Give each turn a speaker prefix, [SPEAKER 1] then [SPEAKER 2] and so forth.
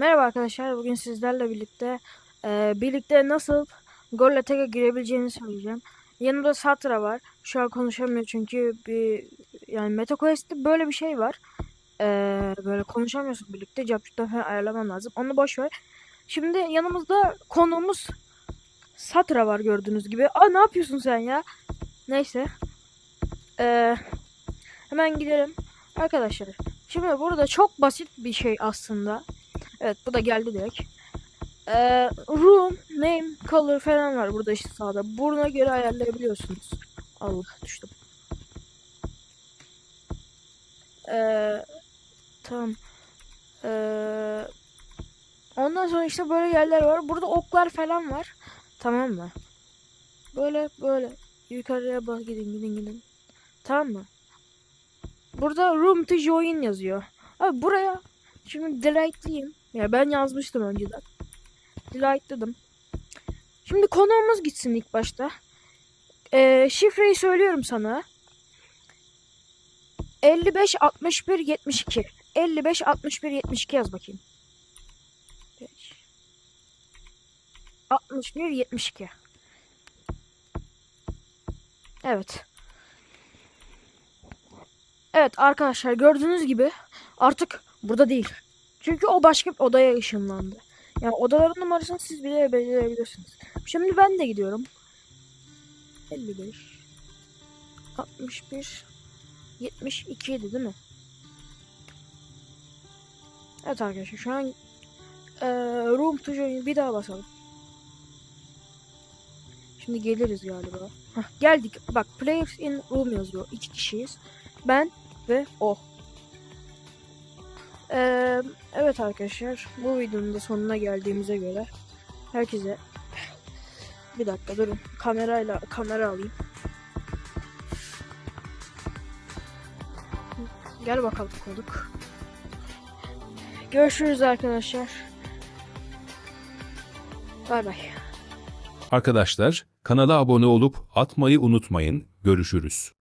[SPEAKER 1] Merhaba arkadaşlar. Bugün sizlerle birlikte e, birlikte nasıl Golle Tek'e girebileceğini söyleyeceğim. Yanımda Satra var. Şu an konuşamıyor çünkü bir yani MetaQuest'te böyle bir şey var. E, böyle konuşamıyorsun birlikte. Capcuk'tan falan ayarlaman lazım. Onu boş ver. Şimdi yanımızda konuğumuz Satra var gördüğünüz gibi. Aa ne yapıyorsun sen ya? Neyse. E, hemen gidelim. Arkadaşlar şimdi burada çok basit bir şey aslında. Evet bu da geldi direkt. Ee, room, name, color falan var burada işte sağda. Buruna göre ayarlayabiliyorsunuz. Allah düştüm. Ee, tamam. Ee, ondan sonra işte böyle yerler var. Burada oklar falan var. Tamam mı? Böyle böyle yukarıya bak gidin gidin gidin. Tamam mı? Burada room to join yazıyor. Abi buraya şimdi delight'liyim. Ya ben yazmıştım önceden. Delight'ladım. Şimdi konuğumuz gitsin ilk başta. Ee, şifreyi söylüyorum sana. 55 61 72. 55 61 72 yaz bakayım. 5 61 72. Evet. Evet arkadaşlar gördüğünüz gibi artık burada değil. Çünkü o başka bir odaya ışınlandı. Yani odaların numarasını siz bile belirleyebilirsiniz. Şimdi ben de gidiyorum. 55 61 72 idi değil mi? Evet arkadaşlar şu an eee room join bir daha basalım. Şimdi geliriz galiba. Hah, geldik. Bak players in room yazıyor. İki kişiyiz. Ben ve o. Ee, evet arkadaşlar bu videonun da sonuna geldiğimize göre herkese bir dakika durun kamerayla kamera alayım. Gel bakalım konuk. Görüşürüz arkadaşlar. Bay bay.
[SPEAKER 2] Arkadaşlar kanala abone olup atmayı unutmayın. Görüşürüz.